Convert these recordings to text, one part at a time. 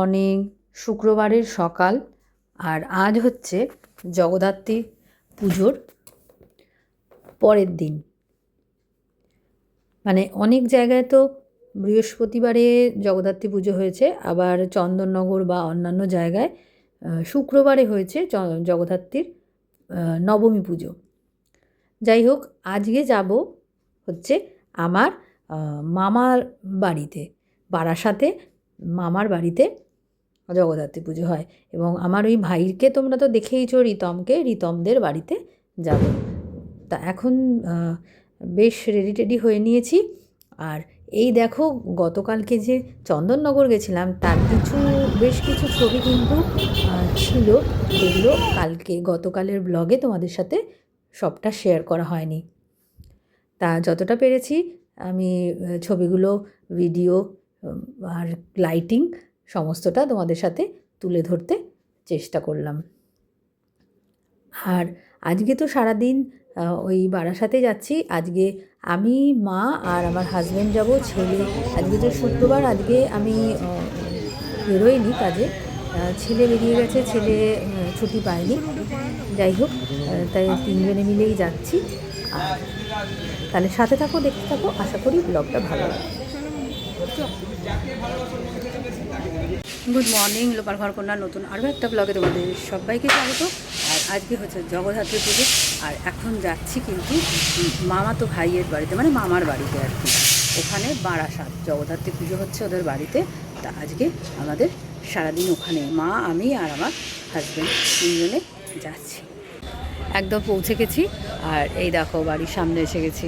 Morning শুক্রবারের সকাল, আর আজ হচ্ছে জগদ্ধাত্রী পুজোর পরের দিন। মানে অনেক জায়গায় তো বৃহস্পতিবারে জগদ্ধাত্রী পুজো হয়েছে, আবার চন্দননগর বা অন্যান্য জায়গায় শুক্রবারে হয়েছে জগদ্ধাত্রীর নবমী পুজো। যাই হোক, আজকে যাব হচ্ছে আমার মামার বাড়িতে, বারাসাতে, মামার বাড়িতে জগদ্ধাত্রী পুজো হয়। এবং আমার ওই ভাইকে তোমরা তো দেখেইছো রিতমকে, রিতমদের বাড়িতে যাব। তা এখন বেশ রেডি টেডি হয়ে নিয়েছি। আর এই দেখো, গতকালকে যে চন্দননগর গেছিলাম, তার কিছু, বেশ কিছু ছবি কিন্তু ছিল। যেগুলো কালকে, গতকালের ব্লগে তোমাদের সাথে সবটা শেয়ার করা হয়নি। তা যতটা পেরেছি, আমি ছবিগুলো ভিডিও আর লাইটিং সমস্তটা তোমাদের সাথে তুলে ধরতে চেষ্টা করলাম। আর আজকে তো সারাদিন ওই বারাসাতে যাচ্ছি। আজকে আমি মা আর আমার হাজব্যান্ড যাব ছেলে। আজকে তো শুক্রবার আজকে আমি আহ, বেরোইনি কাজে। ছেলে বেরিয়ে গেছে ছেলে ছুটি পায়নি। যাই হোক তাই তিনজনে মিলেই যাচ্ছি। আর তাহলে সাথে থাকো দেখতে থাকো। আশা করি ব্লগটা ভালো লাগবে। গুড মর্নিং লোপার ঘরকন্যা নতুন আরও একটা ব্লগে তোমাদের সবাইকে স্বাগত। আর আজকে হচ্ছে জগদ্ধাত্রী পুজো, আর এখন যাচ্ছি কিন্তু মামা তো ভাইয়ের বাড়িতে মানে মামার বাড়িতে আর কি। ওখানে বারাসাত, জগদ্ধাত্রী পুজো হচ্ছে ওদের বাড়িতে। তা আজকে আমাদের সারাদিন ওখানে, মা, আমি আর আমার হাজব্যান্ড তিনজনে যাচ্ছি। একদম পৌঁছে গেছি, আর এই দেখো বাড়ির সামনে এসে গেছি।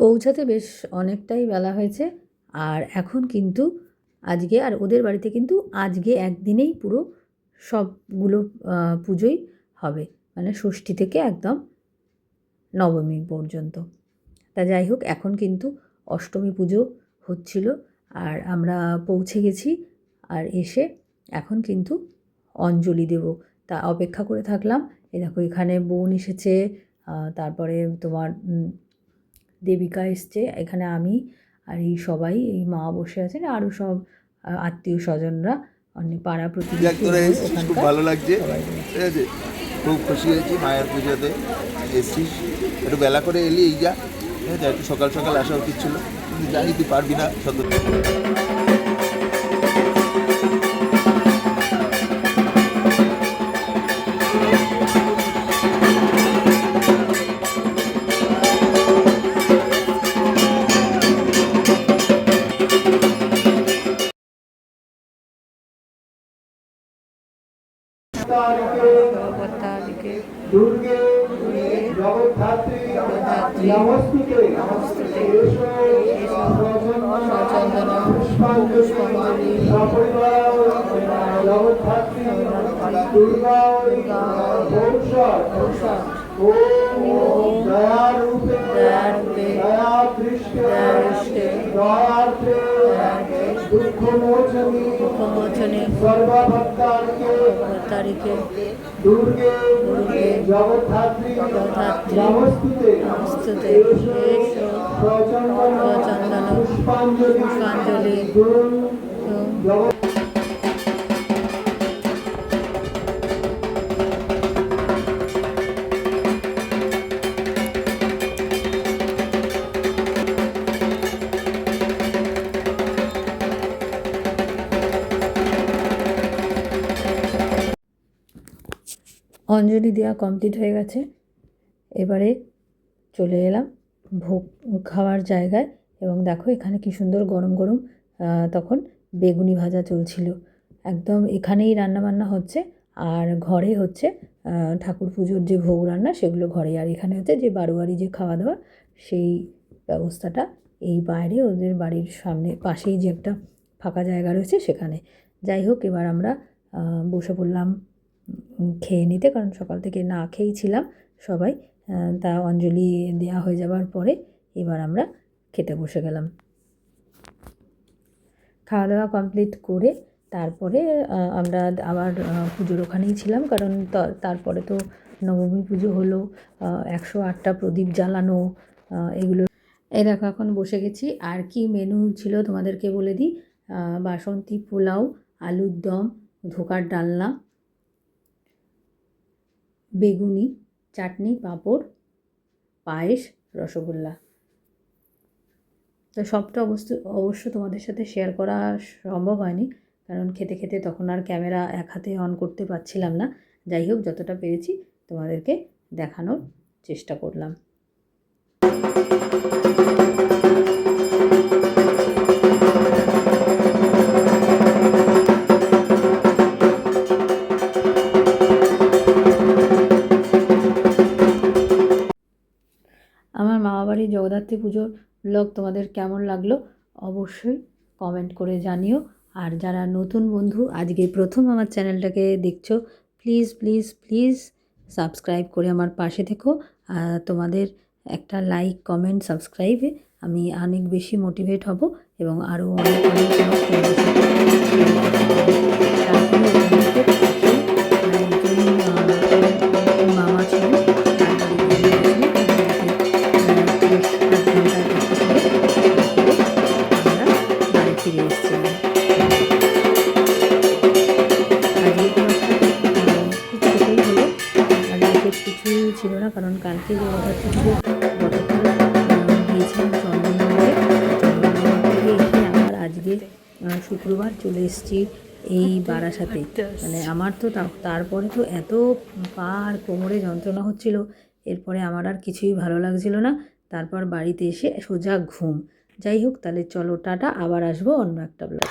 পৌঁছাতে বেশ অনেকটাই বেলা হয়েছে। আর এখন কিন্তু আজকে আর ওদের বাড়িতে কিন্তু আজকে একদিনেই পুরো সবগুলো পুজোই হবে। মানে ষষ্ঠী থেকে একদম নবমী পর্যন্ত। তা যাই হোক, এখন কিন্তু অষ্টমী পুজো হচ্ছিল আর আমরা পৌঁছে গেছি আর এসে এখন কিন্তু অঞ্জলি দেব। তা অপেক্ষা করে থাকলাম। এ দেখো এখানে বোন এসেছে তারপরে তোমার দেবিকা এসছে এখানে আমি আর এই সবাই এই মা বসে আছেন আরও সব আত্মীয় স্বজনরা অনেক পাড়া দেখ প্রতিবেশী খুব ভালো লাগছে। ঠিক আছে? খুব খুশি হয়েছি মায়ের পুজোতে এসছিস। একটু বেলা করে এলি এই যা। ঠিক আছে? একটু সকাল সকাল আসা উচিত ছিল। যাই জানি তুই পারবি না সত ভগবতাদিকে দুর্গে জগদ্ধাত্রী নমস্তুতে এসো সচন্দন পুষ্পাঞ্জলি সপরিবার জগদ্ধাত্রী দুর্গা ভবিষ্যৎ ওম দয়ারূপে দয়ারূপে দয়াদৃষ্টে দয়াদৃষ্টে দয়ার্থে মোচনে তারিখে দুর্গে দুর্গে জগদ্ধাত্রী নমস্তুতে পুষ্পাঞ্জলি অঞ্জলি দেওয়া কমপ্লিট হয়ে গেছে। এবারে চলে এলাম ভোগ খাওয়ার জায়গায় এবং দেখো এখানে কি সুন্দর গরম গরম তখন বেগুনি ভাজা চলছিল। একদম এখানেই রান্না বান্না হচ্ছে আর ঘরে হচ্ছে ঠাকুর পুজোর যে ভোগ রান্না সেগুলো ঘরে আর এখানে হচ্ছে যে বারোয়ারি যে খাওয়া দাওয়া সেই ব্যবস্থাটা এই বাইরে ওদের বাড়ির সামনে পাশেই যে একটা ফাঁকা জায়গা রয়েছে সেখানে। যাই হোক, এবার আমরা বসে পড়লাম খেয়ে নিতে, কারণ সকাল থেকে না খেয়েই ছিলাম সবাই। তা অঞ্জলি দেওয়া হয়ে যাওয়ার পরে এবার আমরা খেতে বসে গেলাম। খাওয়া দাওয়া কমপ্লিট করে তারপরে আমরা আবার পুজোর ওখানেই ছিলাম, কারণ তারপরে তো নবমী পুজো হলো একশো আটটা প্রদীপ জ্বালানো এগুলো। এই দেখো, এখন বসে গেছি। আর কি মেনু ছিল তোমাদেরকে বলে দিই? বাসন্তী পোলাও, আলুর দম, ধোকার ডালনা বেগুনি, চাটনি, পাঁপড়, পায়েস, রসগোল্লা। তো সবটা অবশ্য অবশ্য তোমাদের সাথে শেয়ার করা সম্ভব হয়নি, কারণ খেতে খেতে তখন আর ক্যামেরা এক হাতে অন করতে পারছিলাম না। যাই হোক, যতটা পেরেছি তোমাদেরকে দেখানোর চেষ্টা করলাম। জগদ্ধাত্রী পুজোর ব্লগ তোমাদের কেমন লাগল অবশ্যই কমেন্ট করে জানিও। আর যারা নতুন বন্ধু, আজকে প্রথম আমার চ্যানেলটাকে দেখছ প্লিজ প্লিজ প্লিজ সাবস্ক্রাইব করে আমার পাশে থেকো। আর তোমাদের একটা লাইক কমেন্ট সাবস্ক্রাইবে আমি অনেক বেশি মোটিভেট হব এবং আরও অনেক অনেক ছিল না, কারণ কালকে যে আবার আজকে শুক্রবার চলে এসেছি এই বারাসাতে। মানে আমার তো তারপরে তো এত পা আর কোমরে যন্ত্রণা হচ্ছিল, এরপরে আমার আর কিছুই ভালো লাগছিল না। তারপর বাড়িতে এসে সোজা ঘুম। যাই হোক, তাহলে চলো, টাটা, আবার আসব অন্য একটা ব্লগ